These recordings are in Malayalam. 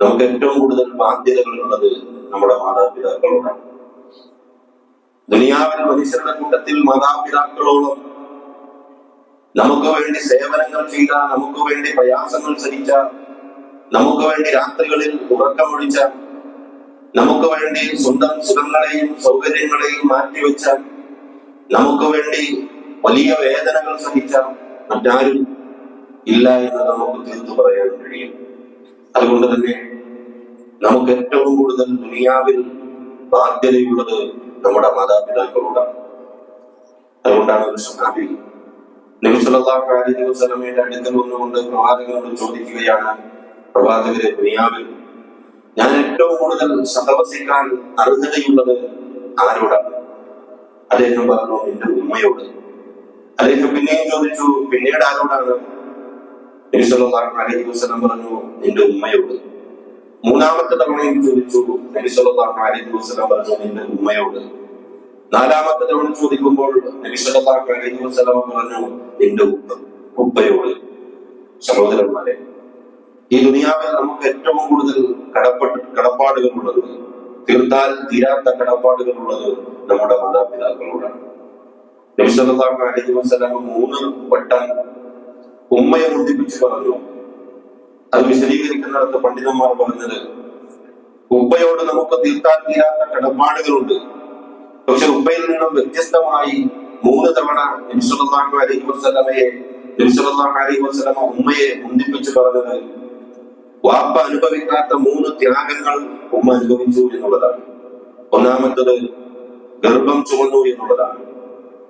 നമുക്ക് ഏറ്റവും കൂടുതൽ ബാധ്യതകളുള്ളത് നമ്മുടെ മാതാപിതാക്കളോടാണ് ദുനിയാവിൽ മനുഷ്യരുടെ കൂട്ടത്തിൽ മാതാപിതാക്കളോളം നമുക്ക് വേണ്ടി സേവനങ്ങൾ ചെയ്ത നമുക്ക് വേണ്ടി പ്രയാസങ്ങൾ സഹിച്ച നമുക്ക് വേണ്ടി രാത്രികളിൽ ഉറക്കമൊഴിച്ച നമുക്ക് വേണ്ടി സ്വന്തം സുഖങ്ങളെയും സൗകര്യങ്ങളെയും മാറ്റിവെച്ച നമുക്ക് വേണ്ടി വലിയ വേദനകൾ സഹിച്ച മറ്റാരും ഇല്ല എന്ന് നമുക്ക് തീർത്തു പറയാൻ കഴിയും. അതുകൊണ്ട് തന്നെ നമുക്ക് ഏറ്റവും കൂടുതൽ ദുനിയാവിൽ ബാധ്യതയുള്ളത് നമ്മുടെ മാതാപിതാക്കളോടാണ് അതുകൊണ്ടാണ് ഒരു സഹാബി നബി സല്ലല്ലാഹു അലൈഹി വസല്ലമയുടെ അടുക്കൽ വന്നുകൊണ്ട് പ്രവാചകനോട് ചോദിക്കുകയാണ് പ്രവാചകരെ ദുനിയാവിൽ ഞാൻ ഏറ്റവും കൂടുതൽ സഹവസിക്കാൻ അർഹതയുള്ളത് ആരോടാണ്? അദ്ദേഹം പറഞ്ഞു എന്റെ ഉമ്മയോട്. അദ്ദേഹം പിന്നെയും ചോദിച്ചു പിന്നീട് ആരോടാണ്? നബി സല്ലല്ലാഹു അലൈഹി വസല്ലം പറഞ്ഞു എന്റെ ഉമ്മയോട്. മൂന്നാമത്തെ തവണയും ചോദിച്ചു നബി സല്ലല്ലാഹു അലൈഹി പറഞ്ഞു ഉമ്മയോട്. നാലാമത്തെ തവണ ചോദിക്കുമ്പോൾ നബി സല്ലല്ലാഹു അലൈഹി പറഞ്ഞു നിന്റെ ഉപ്പ ഉപ്പയോട്. സഹോദരന്മാരെ ഈ ദുനിയാവിൽ നമുക്ക് ഏറ്റവും കൂടുതൽ കടപ്പെട്ട് കടപ്പാടുകൾ ഉള്ളത് തീർത്താൽ തീരാത്ത കടപ്പാടുകൾ ഉള്ളത് നമ്മുടെ മാതാപിതാക്കളോടാണ്. നബി സല്ലല്ലാഹു അലൈഹി മൂന്ന് വട്ടം ഉമ്മയെ മുന്തിപ്പിച്ച് പറഞ്ഞു അത് വിശദീകരിക്കുന്നിടത്ത് പണ്ഡിതന്മാർ പറഞ്ഞത് ഉപ്പയോട് നമുക്ക് തീർത്താൻ തീരാത്ത കടപ്പാടുകളുണ്ട് പക്ഷെ ഉപ്പയിൽ നിന്നും വ്യത്യസ്തമായി മൂന്ന് തവണ അലൈഹി അലൈഹി ഉമ്മയെ മുന്തിപ്പിച്ച് പറഞ്ഞത് വാപ്പ അനുഭവിക്കാത്ത മൂന്ന് ത്യാഗങ്ങൾ ഉമ്മ അനുഭവിച്ചു എന്നുള്ളതാണ്. ഒന്നാമത്തത് ഗർഭം ചുമന്നു എന്നുള്ളതാണ്.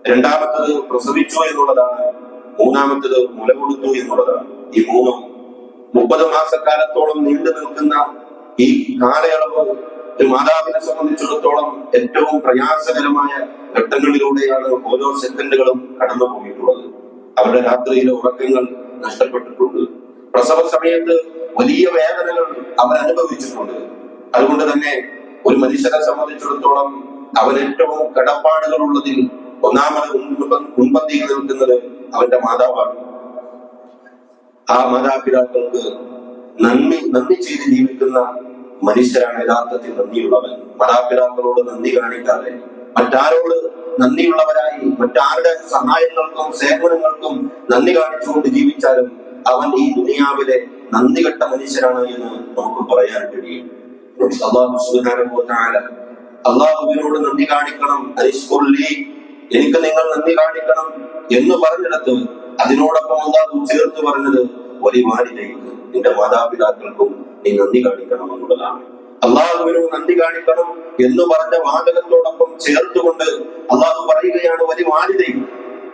രണ്ടാമത്തത് പ്രസവിച്ചു എന്നുള്ളതാണ്. മൂന്നാമത്തത് മുല കൊടുത്തു എന്നുള്ളതാണ്. ഈ മൂന്നും മുപ്പത് മാസക്കാലത്തോളം നീണ്ടു നിൽക്കുന്ന ഈ കാലയളവ് ഒരു മാതാവിനെ സംബന്ധിച്ചിടത്തോളം ഏറ്റവും പ്രയാസകരമായ ഘട്ടങ്ങളിലൂടെയാണ് ഓരോ സെക്കൻഡുകളും കടന്നു പോയിട്ടുള്ളത് അവരുടെ രാത്രിയിലെ ഉറക്കങ്ങൾ നഷ്ടപ്പെട്ടിട്ടുണ്ട്. പ്രസവ സമയത്ത് വലിയ വേദനകൾ അവരനുഭവിച്ചിട്ടുണ്ട്. അതുകൊണ്ട് തന്നെ ഒരു മനുഷ്യനെ സംബന്ധിച്ചിടത്തോളം അവൻ ഏറ്റവും കടപ്പാടുകൾ ഉള്ളതിൽ ഒന്നാമത് മുൻപന്തിയിൽ നിൽക്കുന്നത് അവന്റെ മാതാവാണ്. ആ മാതാപിതാക്കൾക്ക് നന്ദി നന്ദി ചെയ്ത് ജീവിക്കുന്ന മനുഷ്യരാണ് യഥാർത്ഥത്തിൽ നന്ദിയുള്ളവൻ. മാതാപിതാക്കളോട് നന്ദി കാണിക്കാതെ മറ്റാരോട് നന്ദിയുള്ളവരായി മറ്റാരുടെ സഹായങ്ങൾക്കും സേവനങ്ങൾക്കും നന്ദി കാണിച്ചുകൊണ്ട് ജീവിച്ചാലും അവൻ ഈ ദുനിയാവിലെ നന്ദി കെട്ട മനുഷ്യരാണ് എന്ന് നമുക്ക് പറയാൻ കഴിയും. അള്ളാഹു അള്ളാഹുവിനോട് നന്ദി കാണിക്കണം. എനിക്ക് നിങ്ങൾ നന്ദി കാണിക്കണം എന്ന് പറഞ്ഞിടത്ത് അതിനോടൊപ്പം അള്ളാഹു ചേർത്ത് പറഞ്ഞത് വാലിലേക്ക് നിന്റെ മാതാപിതാക്കൾക്കും നീ നന്ദി കാണിക്കണം എന്നുള്ളതാണ്. അള്ളാഹുവിനോട് നന്ദി കാണിക്കണം എന്ന് പറഞ്ഞ വാചകത്തോടൊപ്പം ചേർത്തുകൊണ്ട് അള്ളാഹു പറയുകയാണ് വാലിതയും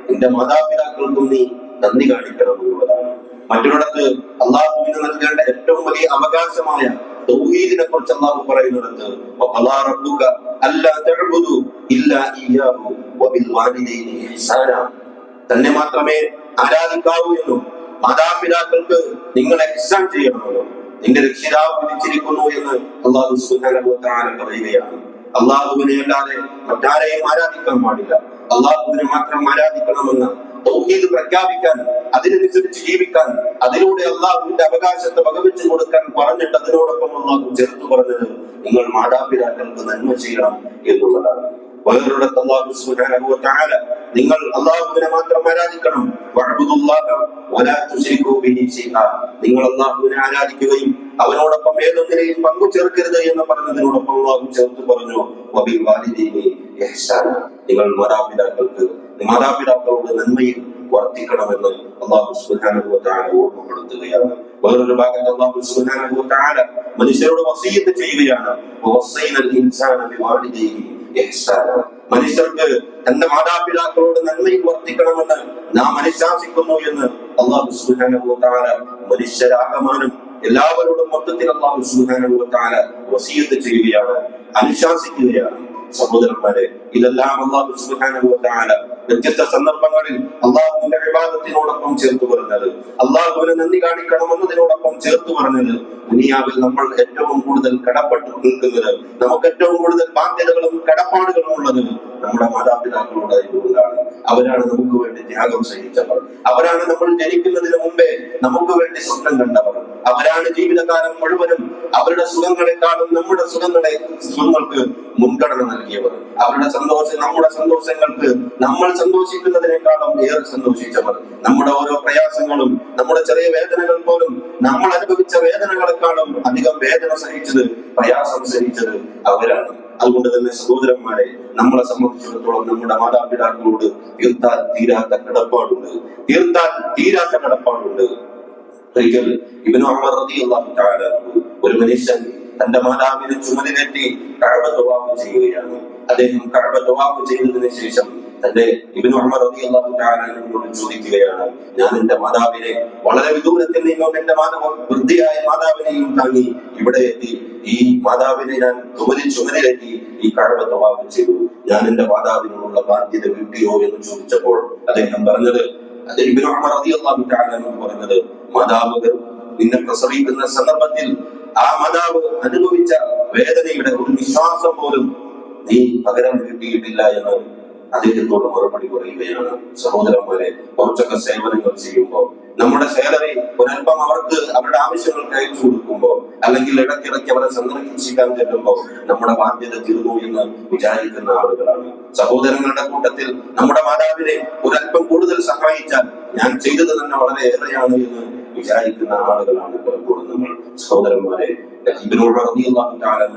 നിന്റെ മാതാപിതാക്കൾക്കും നീ നന്ദി കാണിക്കണം എന്നുള്ളതാണ്. മറ്റൊരിടത്ത് അള്ളാഹുവിന് നൽകേണ്ട ഏറ്റവും വലിയ അവകാശമായ തൗഹീദിനെ കുറിച്ച് അള്ളാഹു പറയുന്നിടത്ത് അല്ലാ തഅ്ബുദു ഇല്ലാ ഇയ്യാഹു വബിൽ വാലിദൈനി തന്നെ മാത്രമേ ആരാധിക്കാവൂ എന്നും മാതാപിതാക്കൾക്ക് നിങ്ങൾ എക്സാം ചെയ്യണമെന്നും നിന്റെ രക്ഷിതാവ് വിധിച്ചിരിക്കുന്നു എന്ന് അള്ളാഹു പറയുകയാണ്. അള്ളാഹുവിനെ അല്ലാതെ മറ്റാരെയും ആരാധിക്കാൻ പാടില്ല. അള്ളാഹുവിനെ മാത്രം ആരാധിക്കണമെന്ന് തൗഹീദ് പ്രഖ്യാപിക്കാൻ അതിനനുസരിച്ച് ജീവിക്കാൻ അതിലൂടെ അള്ളാഹുവിന്റെ അവകാശത്തെ വകവെച്ചു കൊടുക്കാൻ പറഞ്ഞിട്ട് അതിനോടൊപ്പം അള്ളാഹു ചേർത്ത് പറഞ്ഞത് നിങ്ങൾ മാതാപിതാക്കൾക്ക് നന്മ ചെയ്യണം എന്നുള്ളതാണ്. സുബ്ഹാനഹു വ തആല നിങ്ങൾ അള്ളാഹുവിനെ മാത്രം ആരാധിക്കണം. വലാ ബിഹി നിങ്ങൾ അള്ളാഹുവിനെ ആരാധിക്കുകയും അവനോടൊപ്പം ഏതൊന്നിനെയും പങ്കു ചേർക്കരുത് എന്ന് പറഞ്ഞതിനോടൊപ്പം അള്ളാഹു ചേർത്ത് പറഞ്ഞു നിങ്ങൾ മാതാപിതാക്കൾക്ക് മാതാപിതാക്കളുടെ നന്മയിൽ വർദ്ധിക്കണമെന്ന് അള്ളാഹു തആല ഓർമ്മപ്പെടുത്തുകയാണ്. വേറൊരു ഭാഗത്ത് അള്ളാഹു വ മനുഷ്യരോട് വസീയത്ത് ചെയ്യുകയാണ്. മനുഷ്യർക്ക് തന്റെ മാതാപിതാക്കളോട് നന്മയിൽ വർദ്ധിക്കണമെന്ന് നാം അനുശാസിക്കുന്നു എന്ന് അള്ളാഹു തആല മനുഷ്യരാകമാനം എല്ലാവരോടും മൊത്തത്തിൽ അള്ളാഹു തആല വസീയത്ത് ചെയ്യുകയാണ് അനുശാസിക്കുകയാണ്. സഹോദരന്മാരെ ഇതെല്ലാം അള്ളാഹു വ്യത്യസ്ത സന്ദർഭങ്ങളിൽ അള്ളാഹുവിന്റെ വിവാദത്തിനോടൊപ്പം ചേർത്ത് പറഞ്ഞത് അള്ളാഹുവിനെ നന്ദി കാണിക്കണമെന്നതിനോടൊപ്പം ചേർത്ത് പറഞ്ഞത് ദുനിയാവിൽ നമ്മൾ ഏറ്റവും കൂടുതൽ കടപ്പെട്ടു നിൽക്കുന്നത് നമുക്ക് ഏറ്റവും കൂടുതൽ ബാധ്യതകളും കടപ്പാടുകളും ഉള്ളത് നമ്മുടെ മാതാപിതാക്കളോടായതുകൊണ്ടാണ്. അവരാണ് നമുക്ക് വേണ്ടി ത്യാഗം സഹിച്ചവർ. അവരാണ് നമ്മൾ ജനിക്കുന്നതിന് മുമ്പേ നമുക്ക് വേണ്ടി സ്വപ്നം കണ്ടവർ. അവരാണ് ജീവിതകാലം മുഴുവനും അവരുടെ സുഖങ്ങളെക്കാളും നമ്മുടെ സുഖങ്ങളെ സുഖങ്ങൾക്ക് മുൻഗണന നൽകിയവർ. അവരുടെ സന്തോഷം നമ്മുടെ സന്തോഷങ്ങൾക്ക് നമ്മൾ സന്തോഷിക്കുന്നതിനേക്കാളും ഏറെ സന്തോഷിച്ചവർ. നമ്മുടെ ഓരോ പ്രയാസങ്ങളും നമ്മുടെ ചെറിയ വേദനകൾ പോലും നമ്മൾ അനുഭവിച്ച വേദനകളെക്കാളും അധികം വേദന സഹിച്ചത് പ്രയാസം സഹിച്ചത് അവരാണ്. അതുകൊണ്ട് തന്നെ സഹോദരന്മാരെ നമ്മളെ സംബന്ധിച്ചിടത്തോളം നമ്മുടെ മാതാപിതാക്കളോട് തീർത്താൽ തീരാത്ത കടപ്പാടുണ്ട്. തീർത്താൽ തീരാത്ത കടപ്പാടുണ്ട്. ഒരിക്കൽ ഇവനോ തആല ഒരു മനുഷ്യൻ തന്റെ മാതാവിനെ ചുമലിലേറ്റി കഴവ തവാഫ് ചെയ്യുകയാണ്. അദ്ദേഹം കഴവ തവാഫ് ചെയ്തതിനു ശേഷം തന്റെ ഇബ്നു ഉമർ റബി അള്ളാഹു അൻഹുവിനോട് ചോദിക്കുകയാണ് ഞാൻ എന്റെ മാതാവിനെ വളരെ വിദൂരത്തിൽ നിന്നും എന്റെ മാതാവ് വൃദ്ധിയായ മാതാവിനെയും താങ്ങി ഇവിടെ എത്തി. ഈ മാതാവിനെ ഞാൻ ചുമതി ചുമലിലേറ്റി ഈ കഴവ തവാഫ് ചെയ്തു. ഞാൻ എന്റെ മാതാവിനോടുള്ള ബാധ്യത വീട്ടിയോ എന്ന് ചോദിച്ചപ്പോൾ അദ്ദേഹം പറഞ്ഞത് അത് ഇബ്നു ഉമർ റബി അള്ളാഹു അൻഹു പറഞ്ഞത് മാതാവ് നിന്നെ പ്രസവിക്കുന്ന സന്ദർഭത്തിൽ ആ മാതാവ് അനുഭവിച്ച വേദനയുടെ ഒരു വിശ്വാസം പോലും നീ പകരം കിട്ടിയിട്ടില്ല എന്ന് അദ്ദേഹത്തോട് മറുപടി പറയുകയാണ് സഹോദരന്മാരെ കുറച്ചൊക്കെ സേവനങ്ങൾ ചെയ്യുമ്പോൾ നമ്മുടെ സാലറി ഒരല്പം അവർക്ക് അവരുടെ ആവശ്യങ്ങൾക്ക് അയച്ചു കൊടുക്കുമ്പോൾ അല്ലെങ്കിൽ ഇടയ്ക്കിടയ്ക്ക് അവരെ സന്ദർശിക്കാൻ ചെല്ലുമ്പോൾ നമ്മുടെ ബാധ്യത തീർന്നു എന്ന് വിചാരിക്കുന്ന ആളുകളാണ്. സഹോദരങ്ങളുടെ കൂട്ടത്തിൽ നമ്മുടെ മാതാവിനെ ഒരല്പം കൂടുതൽ സഹായിച്ചാൽ ഞാൻ ചെയ്തത് തന്നെ വളരെ ഏറെയാണ് എന്ന് വിചാരിക്കുന്ന ആളുകളാണ് പലപ്പോഴും നമ്മൾ സഹോദരന്മാരെ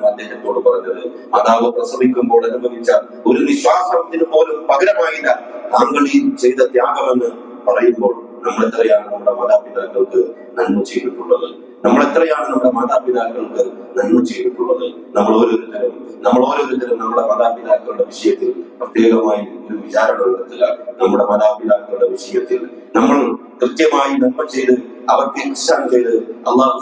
അദ്ദേഹത്തോട് പറഞ്ഞത് മാതാവ് പ്രസവിക്കുമ്പോൾ അനുഭവിച്ച ഒരു നിശ്വാസത്തിന് പോലും പകരമായില്ല. താങ്കൾ ഈ ചെയ്ത ത്യാഗമെന്ന് പറയുമ്പോൾ നമ്മൾ എത്രയാണ് നമ്മുടെ മാതാപിതാക്കൾക്ക് നന്മ ചെയ്തിട്ടുള്ളത്? നമ്മൾ എത്രയാണ് നമ്മുടെ മാതാപിതാക്കൾക്ക് നന്മ ചെയ്തിട്ടുള്ളത്? നമ്മൾ ഓരോരുത്തരും നമ്മൾ ഓരോരുത്തരും നമ്മുടെ മാതാപിതാക്കളുടെ വിഷയത്തിൽ പ്രത്യേകമായി ഒരു വിചാരണ നടത്തുക നമ്മുടെ മാതാപിതാക്കളുടെ വിഷയത്തിൽ നമ്മൾ കൃത്യമായി നന്മ ചെയ്ത് അവർക്ക് ഇൻസാൻ ചെയ്ത് അള്ളാഹു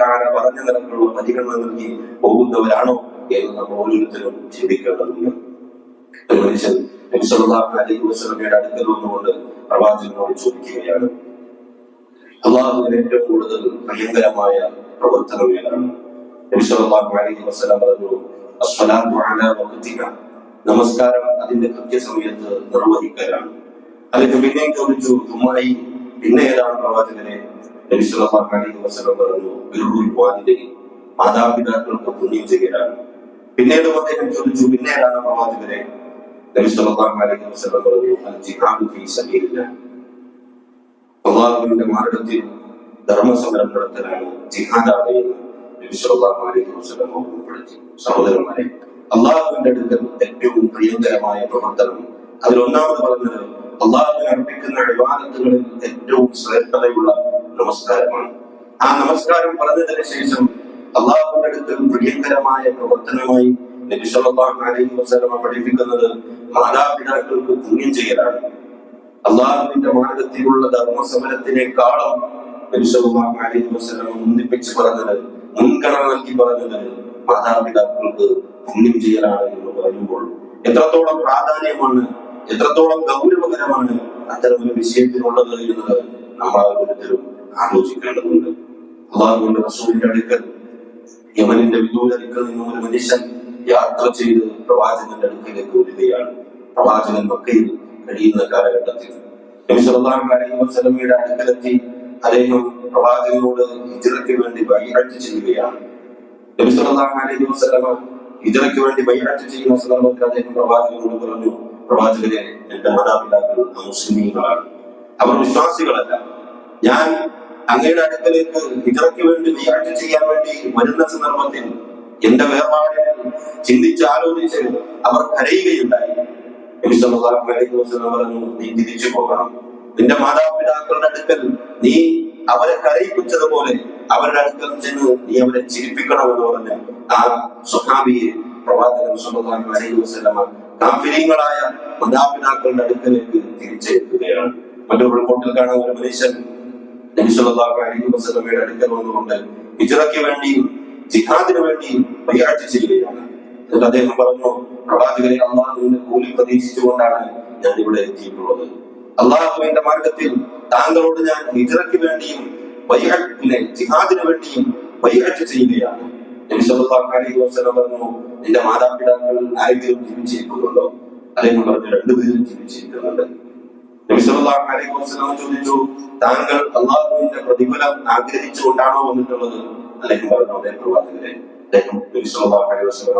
തആല പറഞ്ഞ നിലക്കുള്ള പരിഗണന നൽകി പോകുന്നവരാണോ എന്ന് നമ്മൾ ഓരോരുത്തരും ചിന്തിക്കേണ്ടതുണ്ട്. ഒരു മനുഷ്യൻ അലൈഹി അടുക്കൽ വന്നുകൊണ്ട് പ്രവാചകനോട് ചോദിക്കുകയാണ് അള്ളാഹുവിന് ഏറ്റവും കൂടുതൽ പ്രിയങ്കരമായ പ്രവർത്തനം ഏതാണ് പറഞ്ഞു നമസ്കാരം അതിന്റെ കൃത്യസമയത്ത് നിർവഹിക്കലാണ്. അതിന് പിന്നെയും ചോദിച്ചു തുമ്മായി പിന്നെ ഏതാണ് പ്രവാചകനെ? നബി സല്ലല്ലാഹു അലൈഹി വസല്ലം പറഞ്ഞു വാലിദൈൻ മാതാപിതാക്കൾക്ക് പുണ്യം ചെയ്യലാണ്. പിന്നീട് അദ്ദേഹം ചോദിച്ചു പിന്നെ ഏതാണ് പ്രവാചകനെ? നബി സല്ലല്ലാഹു അലൈഹി വസല്ലം പറഞ്ഞു അള്ളാഹുവിന്റെ മാർഗത്തിൽ ധർമ്മസമരം നടത്തലാണ് ജിഹാദാണ് അലൈഹി സഹോദരന്മാരെ അള്ളാഹുവിന്റെ അടുക്കൽ ഏറ്റവും പ്രിയങ്കരമായ പ്രവർത്തനം. അതിലൊന്നാമത് പറഞ്ഞത് അള്ളാഹുവിന് അർപ്പിക്കുന്ന വിവാദത്തുകളിൽ ഏറ്റവും ശ്രേഷ്ഠതയുള്ള നമസ്കാരമാണ്. ആ നമസ്കാരം പറഞ്ഞതിന് ശേഷം അള്ളാഹുവിന്റെ അടുക്കൽ പ്രിയങ്കരമായ പ്രവർത്തനമായി നബി സല്ലല്ലാഹു അലൈഹി വസ്ലമ പഠിപ്പിക്കുന്നത് മാതാപിതാക്കൾക്ക് പുണ്യം ചെയ്യലാണ്. അള്ളാഹുവിന്റെ മാർഗത്തിലുള്ള ധർമ്മസമരത്തിനേക്കാളും ഒന്നിപ്പിച്ച് പറഞ്ഞത് മുൻഗണന നൽകി പറഞ്ഞത് മാതാപിതാക്കൾക്ക് പുണ്യം ചെയ്യലാണ് എന്ന് പറയുമ്പോൾ എത്രത്തോളം പ്രാധാന്യമാണ് എത്രത്തോളം ഗൗരവകരമാണ് അത്തരം ഒരു വിഷയത്തിനുള്ളത് എന്നത് നമ്മൾ ഓരോരുത്തരും ആലോചിക്കേണ്ടതുണ്ട്. അള്ളാഹുവിന്റെ റസൂലിന്റെ അടുക്കൽ യമനിന്റെ വിദൂര അടുക്കൽ നിന്നും ഒരു മനുഷ്യൻ യാത്ര ചെയ്ത് പ്രവാചകന്റെ അടുക്കലേക്ക് വരികയാണ്. പ്രവാചകൻ മക്കയിൽ കഴിയുന്ന കാലഘട്ടത്തിൽ നബി സല്ലല്ലാഹു അലൈഹി വസല്ലമയുടെ അടുക്കലെത്തി അദ്ദേഹം പ്രവാചകനോട് ഹിജ്റയ്ക്ക് വേണ്ടി ബൈഅത്ത് ചെയ്യുകയാണ്. നബി സല്ലല്ലാഹു അലൈഹി വസല്ലമ ഹിജ്റയ്ക്ക് വേണ്ടി ബൈഅത്ത് ചെയ്യുന്ന സന്ദർഭത്തിൽ അദ്ദേഹം പ്രവാചകനോട് പറഞ്ഞു പ്രവാചകരെ എന്റെ മാതാപിതാക്കൾ മുസ്ലിമീങ്ങളാണ് അവർ വിശ്വാസികളല്ല. ഞാൻ അങ്ങയുടെ അടുക്കലേക്ക് ഹിജ്റയ്ക്ക് വേണ്ടി ബൈഅത്ത് ചെയ്യാൻ വേണ്ടി വരുന്ന സന്ദർഭത്തിൽ എന്റെ വേർപാടിനെ ചിന്തിച്ച് ആലോചിച്ച് അവർ കരയുകയുണ്ടായി. തിരിച്ചു പോകണം. നിന്റെ മാതാപിതാക്കളുടെ അടുക്കൽ നീ അവരെ കരയിപ്പിച്ചതുപോലെ അവരുടെ അടുക്കൽ ചെന്ന് നീ അവരെ ചിരിപ്പിക്കണമെന്ന് പറഞ്ഞ് ആ സുഹാബിയെ പ്രവാചകൻ കാഫിര്യങ്ങളായ മാതാപിതാക്കളുടെ അടുക്കലേക്ക് തിരിച്ചെത്തുകയാണ്. മറ്റൊരു റിപ്പോർട്ടിൽ കാണാൻ ഒരു മനുഷ്യൻ അടുക്കൽ വന്നുകൊണ്ട് ഹിജറയ്ക്ക് വേണ്ടിയും ജിഹാദിന് വേണ്ടിയും ബൈഅത്ത് ചെയ്യുകയാണ് എന്നിട്ട് അദ്ദേഹം പറഞ്ഞു പ്രവാചകരെ അള്ളാഹുവിന്റെ കൂലി പ്രതീക്ഷിച്ചുകൊണ്ടാണ് ഞാൻ ഇവിടെ എത്തിയിട്ടുള്ളത്. അള്ളാഹുവിന്റെ മാർഗത്തിൽ താങ്കളോട് ഞാൻ ഹിജ്റയ്ക്ക് വേണ്ടിയും ബൈഅത്തിന് ജിഹാദിന് വേണ്ടിയും ബൈഅത്ത് ചെയ്യുകയാണ്. പറഞ്ഞു നിന്റെ മാതാപിതാക്കൾ ആരെങ്കിലും ജീവിച്ചിരിക്കുന്നുണ്ടോ? അദ്ദേഹം പറഞ്ഞു രണ്ടുപേരും ജീവിച്ചിരിക്കുന്നുണ്ട്. ചോദിച്ചു താങ്കൾ അള്ളാഹുവിന്റെ പ്രതിഫലം ആഗ്രഹിച്ചുകൊണ്ടാണോ വന്നിട്ടുള്ളത്? അല്ലെങ്കിൽ പറഞ്ഞു അദ്ദേഹം പ്രവാചകരെ അദ്ദേഹം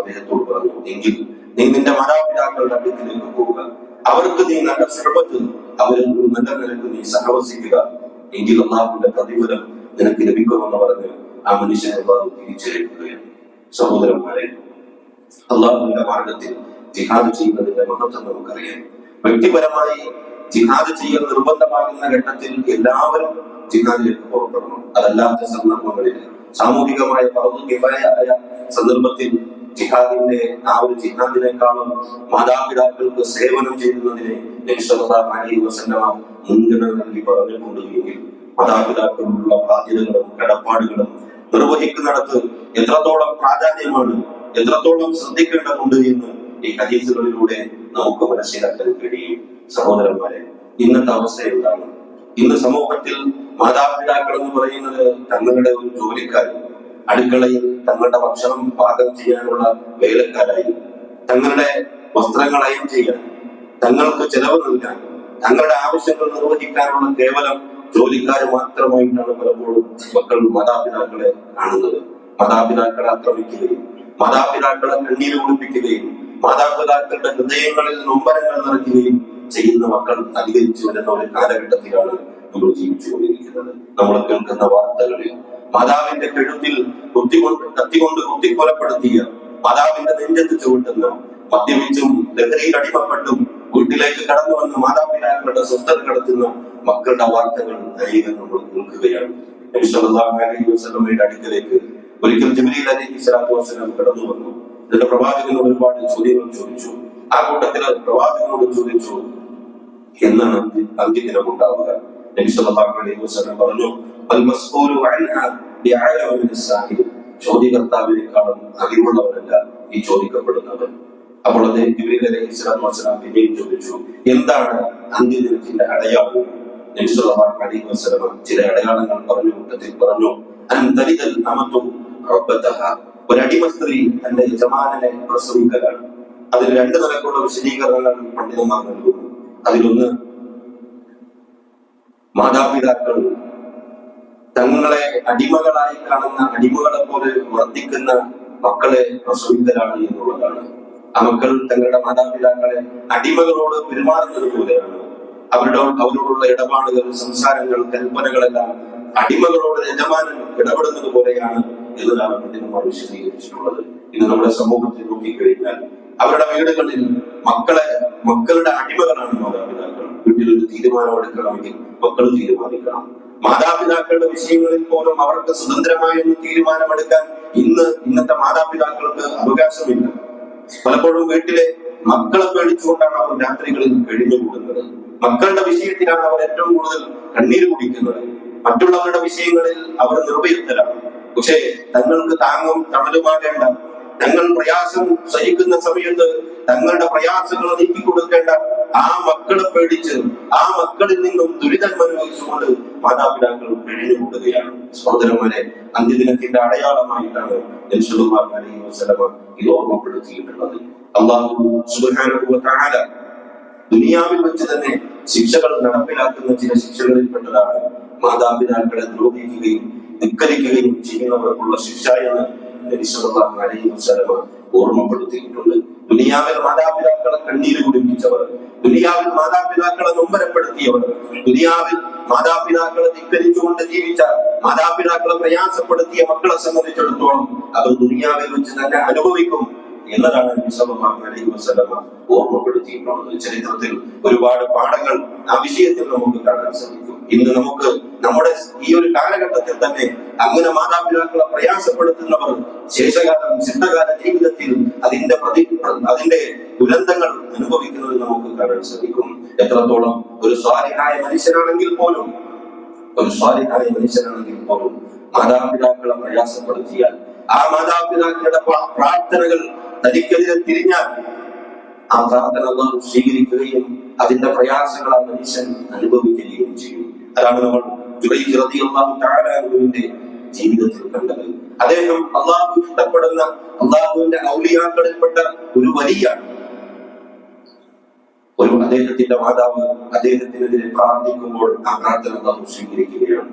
അദ്ദേഹത്തോട് പറഞ്ഞു എങ്കിൽ നീ നിന്റെ മാതാപിതാക്കളുടെ അടുക്കിലേക്ക് പോവുക. അവർക്ക് നീ നല്ല സർവത്തിൽ അവരിൽ നല്ല നിലയ്ക്ക് നീ സഹവസിക്കുക. എങ്കിൽ അള്ളാഹുവിന്റെ പ്രതിഫലം നിനക്ക് ലഭിക്കുമെന്ന് പറഞ്ഞ് ആ മനുഷ്യനെ അള്ളാഹു സഹോദരന്മാരെ അള്ളാഹുവിന്റെ മാർഗത്തിൽ ജിഹാദ് ചെയ്യുന്നതിന്റെ മഹത്വം നമുക്കറിയാം. വ്യക്തിപരമായി ജിഹാദ് ചെയ്യൽ നിർബന്ധമാകുന്ന ഘട്ടത്തിൽ എല്ലാവരും ജിഹാദിലേക്ക് പുറപ്പെടണം. അതല്ലാത്ത സന്ദർഭങ്ങളിൽ. സാമൂഹികമായ പർവകിഫായ സന്ദർഭത്തിൽ ജിഹാദിന്റെ ആ ഒരു ജിഹാദിനേക്കാളും മാതാപിതാക്കൾക്ക് സേവനം ചെയ്യുന്നതിനെ മുൻഗണന നൽകി പറഞ്ഞിട്ടുണ്ട് മാതാപിതാക്കളുള്ള ബാധ്യതകളും കടപ്പാടുകളും നിർവഹിക്കുന്നിടത്ത് എത്രത്തോളം പ്രാധാന്യമാണ് എത്രത്തോളം ശ്രദ്ധിക്കേണ്ടതുണ്ട് എന്ന് ഈ ഹദീസുകളിലൂടെ നമുക്ക് മനസ്സിലാക്കാൻ കഴിയും. സഹോദരന്മാരെ ഇന്നത്തെ അവസ്ഥ എന്താണ്? ഇന്ന് സമൂഹത്തിൽ മാതാപിതാക്കൾ എന്ന് പറയുന്നത് തങ്ങളുടെ ഒരു ജോലിക്കാരും അടുക്കളയിൽ തങ്ങളുടെ ഭക്ഷണം പാകം ചെയ്യാനുള്ള വേലക്കാരായി തങ്ങളുടെ വസ്ത്രങ്ങൾ അയം ചെയ്യാൻ തങ്ങൾക്ക് ചെലവ് നൽകാൻ തങ്ങളുടെ ആവശ്യങ്ങൾ നിർവഹിക്കാനുള്ള കേവലം ജോലിക്കാർ മാത്രമായിട്ടാണ് പലപ്പോഴും മക്കൾ മാതാപിതാക്കളെ കാണുന്നത്. മാതാപിതാക്കളെ ആക്രമിക്കുകയും മാതാപിതാക്കളെ കണ്ണീര് കുടിപ്പിക്കുകയും മാതാപിതാക്കളുടെ ഹൃദയങ്ങളിൽ നൊമ്പരങ്ങൾ നിറയ്ക്കുകയും ചെയ്യുന്ന മക്കൾ അധികരിച്ചു വരുന്ന ഒരു കാലഘട്ടത്തിലാണ് നമ്മൾ ജീവിച്ചുകൊണ്ടിരിക്കുന്നത്. നമ്മൾ കേൾക്കുന്ന വാർത്തകളിൽ മാതാവിന്റെ കഴുത്തിൽ കുത്തികൊണ്ട് കത്തിക്കൊണ്ട് കുത്തിക്കൊലപ്പെടുത്തിയ മാതാവിന്റെ നെഞ്ചത്ത് ചുവട്ടുന്ന മദ്യപിച്ചും ലഹരിയിൽ അടിമപ്പെട്ടും വീട്ടിലേക്ക് കടന്നു വന്ന് മാതാപിതാക്കളുടെ സ്വസ്ഥത കടത്തുന്ന മക്കളുടെ വാർത്തകൾ അനേകം നമ്മൾ കേൾക്കുകയാണ്. നബി സല്ലല്ലാഹു അലൈഹി വസല്ലമയുടെ അടുക്കലേക്ക് ഒരിക്കൽ ജിബ്രീൽ അലൈഹി സ്വലാത്തു കടന്നു വന്നു. എന്നിട്ട് പ്രവാചകനോട് ഒരുപാട് ചോദ്യങ്ങൾ ചോദിച്ചു. ആ കൂട്ടത്തിൽ പ്രവാചകനോട് ചോദിച്ചു. എന്നാണ് അന്ത്യ- അന്ത്യദിനം ഉണ്ടാവുക പറഞ്ഞു. ചോദ്യകർത്താവിനേക്കാളും അറിവുള്ളവരല്ല ഈ ചോദിക്കപ്പെടുന്നവർ അപ്പോൾ അദ്ദേഹം പിന്നെയും ചോദിച്ചു എന്താണ് അന്ത്യദിനത്തിന്റെ അടയാളം? നബി സല്ലല്ലാഹു അലൈഹി ചില അടയാളങ്ങൾ പറഞ്ഞു കൂട്ടത്തിൽ പറഞ്ഞു അൻ തരിതൽ അമത്തു റബ്ബതഹ. ഒരടിമ സ്ത്രീ തന്റെ യജമാനെ പ്രസവിക്കലാണ്. അതിൽ രണ്ട് നിലക്കുള്ള വിശദീകരണങ്ങൾ പണ്ഡിതന്മാർ നൽകുന്നു. അതിലൊന്ന് മാതാപിതാക്കൾ തങ്ങളെ അടിമകളായി കാണുന്ന അടിമകളെ പോലെ വർദ്ധിക്കുന്ന മക്കളെ പ്രസവിക്കലാണ് എന്നുള്ളതാണ്. ആ മക്കൾ തങ്ങളുടെ മാതാപിതാക്കളെ അടിമകളോട് പെരുമാറുന്നത് പോലെയാണ്. അവരുടെ അവരോടുള്ള ഇടപാടുകൾ സംസാരങ്ങൾ കൽപ്പനകളെല്ലാം അടിമകളോട് യജമാനൻ ഇടപെടുന്നത് പോലെയാണ് എന്നതാണ് പണ്ഡിതന്മാർ വിശദീകരിച്ചിട്ടുള്ളത് ഇത് നമ്മുടെ സമൂഹത്തിൽ നോക്കിക്കഴിഞ്ഞാൽ അവരുടെ വീടുകളിൽ മക്കളെ മക്കളുടെ അടിമകളാണ് മാതാപിതാക്കൾ. വീട്ടിൽ ഒരു തീരുമാനം എടുക്കണമെങ്കിൽ മക്കൾ തീരുമാനിക്കണം. മാതാപിതാക്കളുടെ വിഷയങ്ങളിൽ പോലും അവർക്ക് സ്വതന്ത്രമായ ഒരു തീരുമാനമെടുക്കാൻ ഇന്ന് ഇന്നത്തെ മാതാപിതാക്കൾക്ക് അവകാശമില്ല. പലപ്പോഴും വീട്ടിലെ മക്കളെ പേടിച്ചുകൊണ്ടാണ് അവർ രാത്രികളിൽ കഴിഞ്ഞുകൂടുന്നത്. മക്കളുടെ വിഷയത്തിലാണ് അവർ ഏറ്റവും കൂടുതൽ കണ്ണീര് കുടിക്കുന്നത്. മറ്റുള്ളവരുടെ വിഷയങ്ങളിൽ അവർ നിർഭയത്തരാണ് പക്ഷേ തങ്ങൾക്ക് താങ്ങും തണലുമാകേണ്ട തങ്ങൾ പ്രയാസം സഹിക്കുന്ന സമയത്ത് തങ്ങളുടെ പ്രയാസങ്ങൾ നീക്കി കൊടുക്കേണ്ട. ആ മക്കളെ പേടിച്ച് ആ മക്കളിൽ നിന്നും ദുരിതം അനുഭവിച്ചുകൊണ്ട് മാതാപിതാക്കൾ കഴിഞ്ഞുകൂടുകയാണ് സഹോദരന്മാരെ അന്ത്യദിനത്തിന്റെ അടയാളമായിട്ടാണ് ഇത് ഓർമ്മപ്പെടുത്തിയിട്ടുള്ളത്. അള്ളാഹു ദുനിയാവിൽ വെച്ച് തന്നെ ശിക്ഷകൾ നടപ്പിലാക്കുന്ന ചില ശിക്ഷകളിൽപ്പെട്ടതാണ്. മാതാപിതാക്കളെ ദ്രോഹിക്കുകയും ധിക്കരിക്കുകയും ചെയ്യുന്നവർക്കുള്ള ശിക്ഷ എന്ന് നബി സല്ലല്ലാഹു അലൈഹി വസല്ലമ ഓർമ്മപ്പെടുത്തിയിട്ടുണ്ട്. ദുനിയാവിൽ മാതാപിതാക്കളെ കണ്ണീര് കുടിപ്പിച്ചവർ ദുനിയാവിൽ മാതാപിതാക്കളെ നൊമ്പരപ്പെടുത്തിയവർ ദുനിയാവിൽ മാതാപിതാക്കളെ ധിക്കരിച്ചുകൊണ്ട് ജീവിച്ച മാതാപിതാക്കളെ പ്രയാസപ്പെടുത്തിയ മക്കളെ സംബന്ധിച്ചിടത്തോളം അത് ദുനിയാവിൽ വെച്ച് തന്നെ അനുഭവിക്കും എന്നതാണ് അലൈഹി വസ്ലമ ഓർമ്മപ്പെടുത്തിയിട്ടുള്ളത്. ചരിത്രത്തിൽ ഒരുപാട് പാഠങ്ങൾ ആ വിഷയത്തിൽ നമുക്ക് കാണാൻ സാധിക്കും. ഇന്ന് നമുക്ക് നമ്മുടെ ഈ ഒരു കാലഘട്ടത്തിൽ തന്നെ അങ്ങനെ മാതാപിതാക്കളെ പ്രയാസപ്പെടുത്തുന്നവർ ശേഷകാലം ചിന്തകാല ജീവിതത്തിൽ അതിന്റെ പ്രതി അതിന്റെ ദുരന്തങ്ങൾ അനുഭവിക്കുന്നത് നമുക്ക് കാണാൻ സാധിക്കും. എത്രത്തോളം ഒരു സ്വാലിഹായ മനുഷ്യനാണെങ്കിൽ പോലും ഒരു സ്വാലിഹായ മനുഷ്യനാണെങ്കിൽ പോലും മാതാപിതാക്കളെ പ്രയാസപ്പെടുത്തിയാൽ ആ മാതാപിതാക്കളുടെ പ്രാ- പ്രാർത്ഥനകൾ തനിക്കെതിരെ തിരിഞ്ഞാൽ ആ പ്രാർത്ഥന സ്വീകരിക്കുകയും അതിന്റെ പ്രയാസങ്ങൾ ആ മനുഷ്യൻ അനുഭവിക്കുകയും ചെയ്യും. അതാണ് നമ്മൾ അൻഹുവിന്റെ ജീവിതത്തിൽ കണ്ടത്. അദ്ദേഹം അള്ളാഹു ഇഷ്ടപ്പെടുന്ന അള്ളാഹുവിന്റെ ഔലിയാക്കളിൽപ്പെട്ട ഒരു വലിയ ഒരു അദ്ദേഹത്തിന്റെ മാതാവ് അദ്ദേഹത്തിനെതിരെ പ്രാർത്ഥിക്കുമ്പോൾ ആ പ്രാർത്ഥന അള്ളാഹു സ്വീകരിക്കുകയാണ്.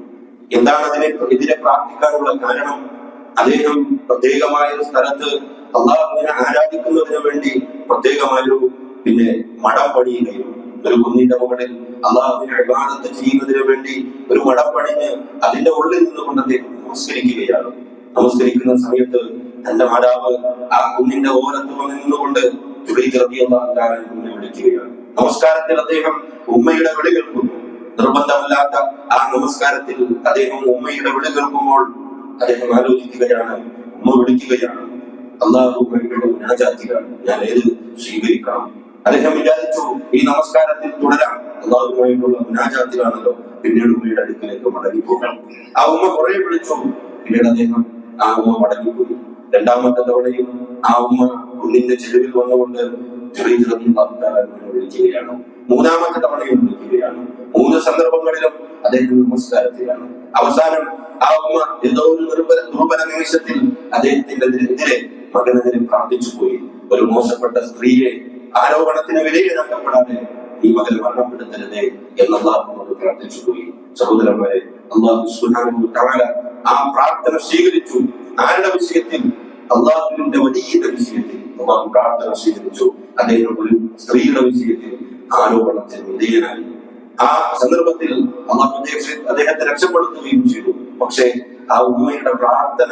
എന്താണ് അതിനെ എതിരെ പ്രാർത്ഥിക്കാനുള്ള കാരണം? അദ്ദേഹം പ്രത്യേകമായ ഒരു സ്ഥലത്ത് അള്ളാഹുവിനെ ആരാധിക്കുന്നതിന് വേണ്ടി പ്രത്യേകമായൊരു പിന്നെ പണിയുകയും ഒരു കുന്നിന്റെ മുകളിൽ അള്ളാഹുവിനെ അഭിവാദത്ത് ചെയ്യുന്നതിന് വേണ്ടി ഒരു പണിഞ്ഞ് അതിന്റെ ഉള്ളിൽ നിന്നുകൊണ്ട് അദ്ദേഹം നമസ്കരിക്കുകയാണ്. നമസ്കരിക്കുന്ന സമയത്ത് തന്റെ മാതാവ് ആ കുന്നിന്റെ ഓരത്ത് വന്ന് നിന്നുകൊണ്ട് വിളിക്കുകയാണ്. നമസ്കാരത്തിൽ അദ്ദേഹം ഉമ്മയുടെ വിളി കേൾക്കുന്നു നിർബന്ധമില്ലാത്ത ആ നമസ്കാരത്തിൽ അദ്ദേഹം ഉമ്മയുടെ വിളി കേൾക്കുമ്പോൾ അദ്ദേഹം ആലോചിക്കുകയാണ് ഉമ്മ വിളിക്കുകയാണ്. അള്ളാഹു ഞാൻ ഏത് സ്വീകരിക്കണം? അദ്ദേഹം വിചാരിച്ചു ഈ നമസ്കാരത്തിൽ തുടരാം. അള്ളാഹുമായിട്ടുള്ള മുനാജാത്തിലാണല്ലോ പിന്നീട് ഉമ്മയുടെ അടുക്കിലേക്ക് മടങ്ങിപ്പോകാം. ആ ഉമ്മ കുറെ വിളിച്ചു. പിന്നീട് അദ്ദേഹം ആ ഉമ്മ മടങ്ങിപ്പോയി. രണ്ടാമത്തെ തവണയും ആ ഉമ്മ കുഞ്ഞിന്റെ ചെരുവിൽ വന്നുകൊണ്ട് വിളിക്കുകയാണ്. മൂന്നാമത്തെ തവണയും വിളിക്കുകയാണ്. മൂന്ന് സന്ദർഭങ്ങളിലും അദ്ദേഹം നമസ്കാരത്തിലാണ്. അവസാനം ആ ഉമ്മ ഏതോ ഒരു ദുർബല ദുർബല നിമിഷത്തിൽ അദ്ദേഹത്തിന്റെ എതിരെ മകനെതിരെ പ്രാർത്ഥിച്ചു പോയി ഒരു മോശപ്പെട്ട സ്ത്രീയെ ആരോപണത്തിന് വിധേയനാക്കപ്പെടാതെ ഈ മകൻ മരണപ്പെടുത്തരുതേ എന്ന് അള്ളാഹുനോട് പ്രാർത്ഥിച്ചു പോയി. സഹോദരന്മാരെ അള്ളാഹു തആല ആ പ്രാർത്ഥന സ്വീകരിച്ചു. ആരുടെ വിഷയത്തിൽ? അള്ളാഹുവിന്റെ വലിയ വിഷയത്തിൽ. അള്ളാഹു പ്രാർത്ഥന സ്വീകരിച്ചു. അദ്ദേഹം ഒരു സ്ത്രീയുടെ വിഷയത്തിൽ ആരോപണത്തിന് വിധേയനായി. ആ സന്ദർഭത്തിൽ അള്ളാഹു അദ്ദേഹത്തെ രക്ഷപ്പെടുത്തുകയും ചെയ്തു. പക്ഷേ ആ ഉമ്മയുടെ പ്രാർത്ഥന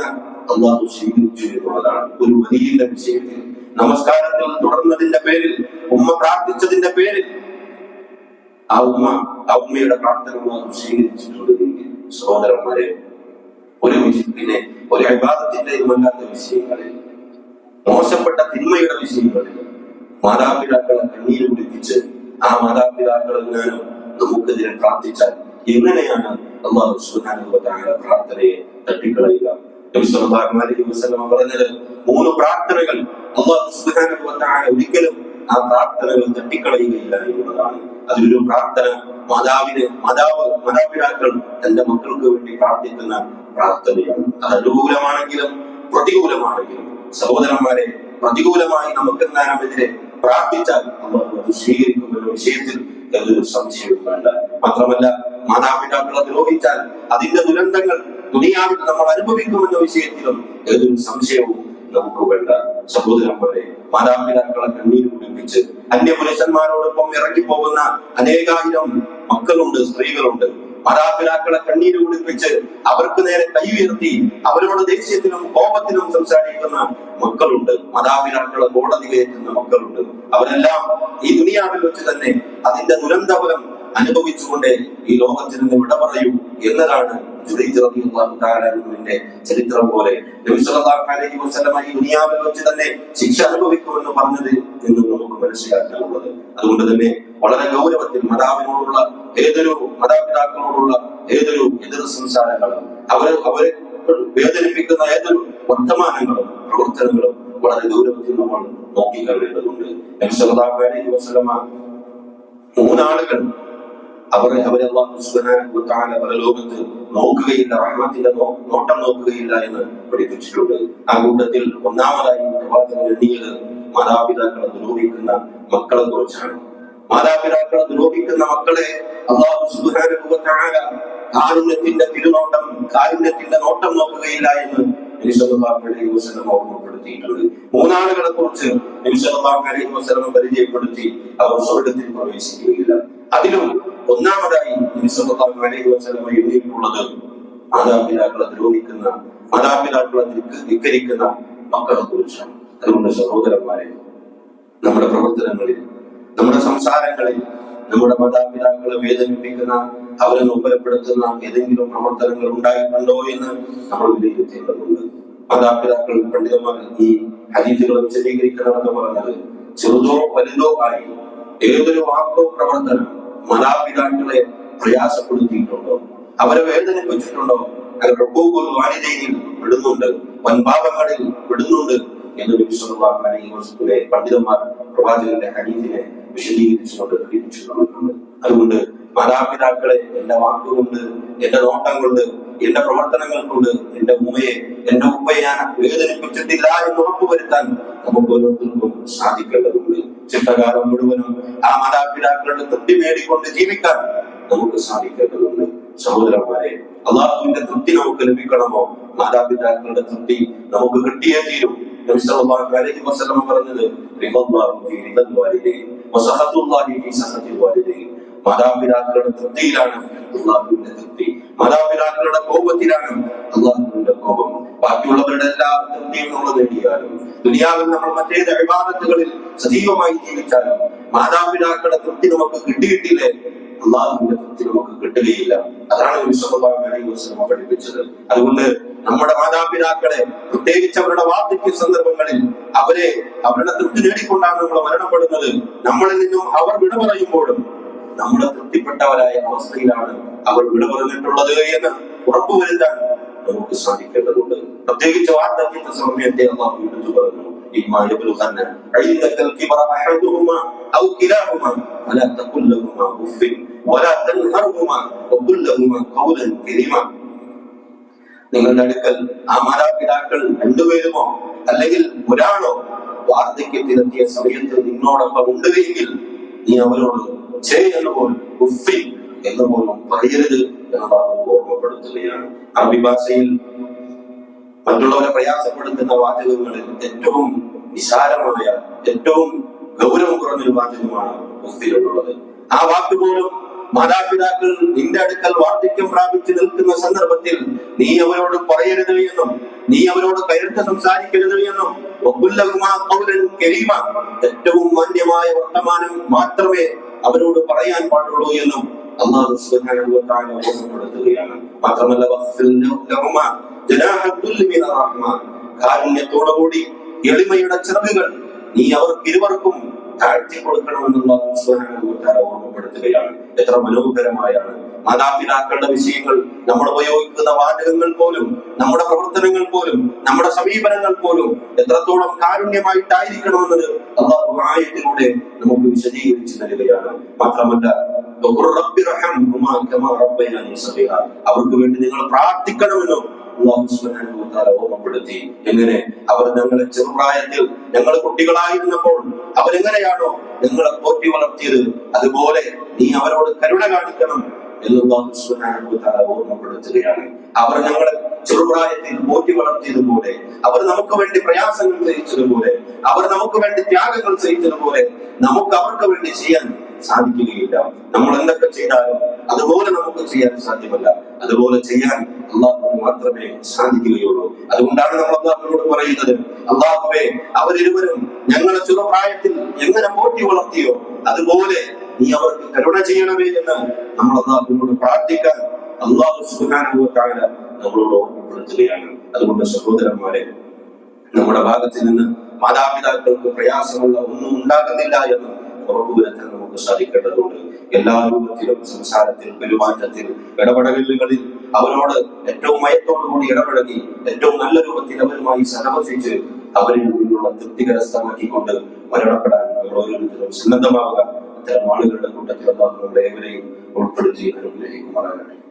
അള്ളാഹു സ്വീകരിച്ചു എന്നുള്ളതാണ് ഒരു വലിയ വിഷയത്തിൽ നമസ്കാരത്തിൽ തുടർന്നതിന്റെ പേരിൽ ഉമ്മ പ്രാർത്ഥിച്ചതിന്റെ പേരിൽ ആ ഉമ്മ ആ ഉമ്മയുടെ പ്രാർത്ഥന അള്ളാഹു സ്വീകരിച്ചിട്ടുണ്ട്. എങ്കിൽ സഹോദരന്മാരെ ഒരു പിന്നെ ഒരു അഭിവാദത്തിന്റെ ഇതുമല്ലാത്ത വിഷയങ്ങളിൽ മോശപ്പെട്ട തിന്മയുടെ വിഷയങ്ങളിൽ മാതാപിതാക്കളെ കണ്ണീര് കുടിപ്പിച്ച് ആ മാതാപിതാക്കൾ എങ്ങാനും നമുക്കെതിരെ പ്രാർത്ഥിച്ചാൽ എങ്ങനെയാണ് അള്ളാഹു സുബ്ഹാനഹു വ പ്രാർത്ഥനയെ തട്ടിക്കളയുക? മൂന്ന് പ്രാർത്ഥനകൾ ഒരിക്കലും ആ പ്രാർത്ഥനകൾ തട്ടിക്കളയുകയില്ല എന്നുള്ളതാണ്. അതിലൊരു പ്രാർത്ഥന മാതാവിന് മാതാവ് മാതാപിതാക്കൾ തന്റെ മക്കൾക്ക് വേണ്ടി പ്രാർത്ഥിക്കുന്ന പ്രാർത്ഥനയാണ്. അത് അനുകൂലമാണെങ്കിലും പ്രതികൂലമാണെങ്കിലും സഹോദരന്മാരെ പ്രതികൂലമായി നമുക്ക് എന്താണെതിരെ പ്രാർത്ഥിച്ചാൽ നമ്മൾ അത് സ്വീകരിക്കുമെന്ന വിഷയത്തിൽ യാതൊരു സംശയവും വേണ്ട മാത്രമല്ല മാതാപിതാക്കളെ ദ്രോഹിച്ചാൽ അതിന്റെ ദുരന്തങ്ങൾ ദുനിയാവിൽ നമ്മൾ അനുഭവിക്കുമെന്ന വിഷയത്തിലും ഏതൊരു സംശയവും നമുക്ക് വേണ്ട. സഹോദരന്മാരെ മാതാപിതാക്കളെ കണ്ണീര് കുടിപ്പിച്ച് അന്യപുരുഷന്മാരോടൊപ്പം ഇറങ്ങിപ്പോകുന്ന അനേകായിരം മക്കളുണ്ട് സ്ത്രീകളുണ്ട്. മാതാപിതാക്കളെ കണ്ണീര് കുടിപ്പിച്ച് അവർക്ക് നേരെ കൈ ഉയർത്തി അവരോട് ദേഷ്യത്തിനും കോപത്തിനും സംസാരിക്കുന്ന മക്കളുണ്ട്. മാതാപിതാക്കളെ കോടതി കയറ്റുന്ന മക്കളുണ്ട്. അവരെല്ലാം ഈ ദുനിയാവിൽ വെച്ച് തന്നെ അതിന്റെ ദുരന്തഫലം അനുഭവിച്ചുകൊണ്ട് ഈ ലോകത്തിൽ നിന്ന് വിട പറയൂ എന്നതാണ് ചരിത്രം പോലെ. ഈ ദുനിയാവിൽ വെച്ച് തന്നെ ശിക്ഷ അനുഭവിക്കുമെന്ന് പറഞ്ഞത് എന്ന് നമുക്ക് മനസ്സിലാക്കാനുള്ളത്. അതുകൊണ്ട് തന്നെ വളരെ ഗൗരവത്തിൽ മാതാവിനോടുള്ള ഏതൊരു മാതാപിതാക്കളോടുള്ള ഏതൊരു എതിർ സംസാരങ്ങളും അവരെ അവരെ വേദനിപ്പിക്കുന്ന ഏതൊരു വർത്തമാനങ്ങളും പ്രവർത്തനങ്ങളും വളരെ ഗൗരവത്തിൽ നമ്മൾ സല്ലല്ലാഹു അലൈഹി വസല്ലമ മൂന്നാളുകൾ അവരെ അവരെ അള്ളാഹു സുബ്ഹാനഹു വ തആല പരലോകത്ത് നോക്കുകയില്ല റഹ്മത്തിന്റെ നോട്ടം നോക്കുകയില്ല എന്ന് പഠിപ്പിച്ചിട്ടുണ്ട്. ആ കൂട്ടത്തിൽ ഒന്നാമതായി പ്രവാചകൻ മാതാപിതാക്കളെ ദ്രോഹിക്കുന്ന മക്കളെ കുറിച്ചാണ്. മാതാപിതാക്കളെ ദ്രോഹിക്കുന്ന മക്കളെ കാരുണ്യത്തിന്റെ തിരുനോട്ടം കാരുണ്യത്തിന്റെ നോട്ടം നോക്കുകയില്ല എന്ന് ഓർമ്മപ്പെടുത്തിയിട്ടുണ്ട്. മൂന്നാളുകളെ കുറിച്ച് പരിചയപ്പെടുത്തി അവർ സ്വർഗത്തിൽ പ്രവേശിക്കുകയില്ല. അതിലും ഒന്നാമതായി അലൈഹി എഴുതിയിട്ടുള്ളത് മാതാപിതാക്കളെ ദ്രോഹിക്കുന്ന മാതാപിതാക്കളെ ധിക്ക- ധിക്കരിക്കുന്ന മക്കളെ കുറിച്ചാണ് അതുകൊണ്ട് സഹോദരന്മാരെ നമ്മുടെ പ്രവർത്തനങ്ങളിൽ നമ്മുടെ സംസാരങ്ങളിൽ നമ്മുടെ മാതാപിതാക്കളെ വേദനിപ്പിക്കുന്ന അവരെ നൊമ്പരപ്പെടുത്തുന്ന ഏതെങ്കിലും പ്രവർത്തനങ്ങൾ ഉണ്ടായിട്ടുണ്ടോ എന്ന് നമ്മൾ വിലയിരുത്തേണ്ടതുണ്ട്. മാതാപിതാക്കൾ പണ്ഡിതന്മാർ ഈ ഹരീതികളെ വിശദീകരിക്കണമെന്ന് പറഞ്ഞത് ചെറുതോ വലുതോ ആയി ഏതൊരു വാക്കോ പ്രവർത്തനം മാതാപിതാക്കളെ പ്രയാസപ്പെടുത്തിയിട്ടുണ്ടോ? അവരെ വേദനിപ്പിച്ചിട്ടുണ്ടോ അത് റബ്ബൂഖുൽ വാനിതയിൽ വിടുന്നുണ്ട് വൻപാപങ്ങളിൽ വിടുന്നുണ്ട് എന്ന് വിശ്വസിലെ പണ്ഡിതന്മാർ പ്രവാചകന്റെ ഹദീസിനെ വിശദീകരിച്ചുകൊണ്ട് തന്നിട്ടുണ്ട് അതുകൊണ്ട് മാതാപിതാക്കളെ എന്റെ വാക്കുകൊണ്ട് എന്റെ നോട്ടം കൊണ്ട് എന്റെ പ്രവർത്തനങ്ങൾ കൊണ്ട് എന്റെ ഉമ്മയെ എന്റെ ഉപ്പയെ ഞാൻ വേദനിപ്പിച്ചിട്ടില്ല എന്ന് ഉറപ്പുവരുത്താൻ നമുക്ക് ഓരോരുത്തർക്കും സാധിക്കേണ്ടതുണ്ട്. ചിട്ടകാലം മുഴുവനും ആ മാതാപിതാക്കളുടെ തൃപ്തി നേടിക്കൊണ്ട് ജീവിക്കാൻ നമുക്ക് സാധിക്കേണ്ടതുണ്ട്. സഹോദരന്മാരെ അള്ളാഹുവിന്റെ തൃപ്തി നമുക്ക് ലഭിക്കണമോ? മാതാപിതാക്കളുടെ തൃപ്തി നമുക്ക് കിട്ടിയേ തീരും. പറഞ്ഞത് മാതാപിതാക്കളുടെ തൃപ്തിയിലാണ്. അള്ളാഹുവിന്റെ തൃപ്തി. മാതാപിതാക്കളുടെ കോപത്തിലാണ് അള്ളാഹുവിന്റെ കോപം. ബാക്കിയുള്ളവരുടെ എല്ലാ തൃപ്തിയും നമ്മൾ നേടിയാലും ദുനിയാവിൽ നമ്മൾ മറ്റേത് അഭിവാദത്തുകളിൽ സജീവമായി ജീവിച്ചാലും മാതാപിതാക്കളുടെ തൃപ്തി നമുക്ക് കിട്ടിയിട്ടില്ലേ? അള്ളാഹുവിന്റെ തൃപ്തി നമുക്ക് കിട്ടുകയില്ല. അതാണ് വസല്ലം പഠിപ്പിച്ചത്. അതുകൊണ്ട് നമ്മുടെ മാതാപിതാക്കളെ പ്രത്യേകിച്ച് അവരുടെ വാർദ്ധക്യ സന്ദർഭങ്ങളിൽ അവരെ അവരുടെ തൃപ്തി നേടിക്കൊണ്ടാണ് നമ്മൾ മരണപ്പെടുന്നത്. നമ്മളിൽ നിന്നും അവർ വിട പറയുമ്പോഴും നമ്മുടെ തൃപ്തിപ്പെട്ടവരായ അവസ്ഥയിലാണ് അവർ വിട പറഞ്ഞിട്ടുള്ളത് എന്ന് ഉറപ്പുവരുത്താൻ നമുക്ക് സാധിക്കേണ്ടതുണ്ട് പ്രത്യേകിച്ച് വാർദ്ധക്യത്തെ സമയത്തെ അള്ളാഹു എടുത്തു പറഞ്ഞു إما يبلغن عندك الكبر أحدهما أو كلاهما فلا تقل لهما أف ولا تنهرهما وقل لهما قولا كريما നിങ്ങളുടെ അടുക്കൽ ആ മാതാപിതാക്കൾ രണ്ടുപേരുമോ അല്ലെങ്കിൽ ഒരാളോ വാർദ്ധക്യത്തിലെത്തിയ സമയത്ത് നിന്നോടൊപ്പം ഉണ്ട് എങ്കിൽ നീ അവരോട് ചേ എന്ന് പോലും ഉഫി എന്ന് പോലും പറയരുത് എന്ന് ബാബു ഓർമ്മപ്പെടുത്തുകയാണ് അറബി ഭാഷയിൽ മറ്റുള്ളവരെ പ്രയാസപ്പെടുത്തുന്ന വാചകങ്ങളിൽ ഏറ്റവും വിശാലമായ ഏറ്റവും ഗൗരവം കുറഞ്ഞൊരു വാചകമാണ് ഉഫിലുള്ളത് ആ വാക്ക് പോലും മാതാപിതാക്കൾ നിന്റെ അടുക്കൽ വാർദ്ധക്യം പ്രാപിച്ചു നിൽക്കുന്ന സന്ദർഭത്തിൽ നീ അവരോട് പറയരുത് എന്നും നീ അവരോട് കരുത്ത് സംസാരിക്കരുത് എന്നും ഏറ്റവും മാന്യമായ വർത്തമാനം മാത്രമേ അവരോട് പറയാൻ പാടുള്ളൂ എന്നും എളിമയുടെ ചിറകുകൾ നീ അവർക്ക് ഇരുവർക്കും താഴ്ത്തി കൊടുക്കണമെന്നുള്ള ഓർമ്മപ്പെടുത്തുകയാണ്. എത്ര മനോഹരമായാണ് മാതാപിതാക്കളുടെ വിഷയങ്ങൾ നമ്മൾ ഉപയോഗിക്കുന്ന വാചകങ്ങൾ പോലും നമ്മുടെ പ്രവർത്തനങ്ങൾ പോലും നമ്മുടെ സമീപനങ്ങൾ പോലും എത്രത്തോളം കാരുണ്യമായിട്ടായിരിക്കണമെന്നത് അള്ളാഹു നമുക്ക് വിശദീകരിച്ചു തരികയാണ് മാത്രമല്ല. അവർക്ക് വേണ്ടി നിങ്ങൾ പ്രാർത്ഥിക്കണമെന്നും ഓർമ്മപ്പെടുത്തി. എങ്ങനെ? അവർ ഞങ്ങളെ ചെറുപ്രായത്തിൽ ഞങ്ങൾ കുട്ടികളായിരുന്നപ്പോൾ അവരെങ്ങനെയാണോ ഞങ്ങളെ പോറ്റി വളർത്തിയത്? അതുപോലെ നീ അവരോട് കരുണ കാണിക്കണം. തആല ഓർമ്മപ്പെടുത്തുകയാണ് അവർ ഞങ്ങളെ ചെറുപ്രായത്തിൽ പോറ്റി വളർത്തിയതുപോലെ അവർ നമുക്ക് വേണ്ടി പ്രയാസങ്ങൾ സഹിച്ചതുപോലെ അവർ നമുക്ക് വേണ്ടി ത്യാഗങ്ങൾ സഹിച്ചതുപോലെ നമുക്ക് അവർക്ക് വേണ്ടി ചെയ്യാൻ സാധിക്കുകയില്ല. നമ്മൾ എന്തൊക്കെ ചെയ്താലും അതുപോലെ നമുക്ക് ചെയ്യാൻ സാധ്യമല്ല. അതുപോലെ ചെയ്യാൻ അള്ളാഹുവിന് മാത്രമേ സാധിക്കുകയുള്ളൂ. അതുകൊണ്ടാണ് നമ്മൾ അള്ളാഹുവിനോട് പറയുന്നത് അള്ളാഹുവെ അവരിരുവരും ഞങ്ങളെ ചെറുപ്രായത്തിൽ എങ്ങനെ പോറ്റി വളർത്തിയോ അതുപോലെ നീ അവർക്ക് കരുണ ചെയ്യണമേ എന്ന് നമ്മൾ അള്ളാഹുവിനോട് പ്രാർത്ഥിക്കാൻ അള്ളാഹു സുഖാനുഭവത്താണ് നമ്മളോട് ഓർമ്മപ്പെടുത്തുകയാണ്. അതുകൊണ്ട് സഹോദരന്മാരെ നമ്മുടെ ഭാഗത്ത് നിന്ന് മാതാപിതാക്കൾക്ക് പ്രയാസമുള്ള ഒന്നും ഉണ്ടാകുന്നില്ല എന്ന് ഉറപ്പുവരുത്താൻ നമുക്ക് സാധിക്കേണ്ടതുണ്ട്. എല്ലാ രൂപത്തിലും സംസാരത്തിൽ പെരുമാറ്റത്തിൽ ഇടപെടലുകളിൽ അവരോട് ഏറ്റവും മയത്തോടുകൂടി ഇടപഴകി ഏറ്റവും നല്ല രൂപത്തിൽ അവരുമായി സഹവസിച്ച് അവരിൽ നിന്നുള്ള തൃപ്തികരസ്ഥമാക്കിക്കൊണ്ട് മരണപ്പെടാൻ നമ്മൾ ഓരോരുത്തരും സന്നദ്ധമാവുക. അല്ലാതെ നമ്മളെ ഏവരെയും ഉൾപ്പെടുത്തി അനുഗ്രഹിക്കുമാറാകട്ടെ.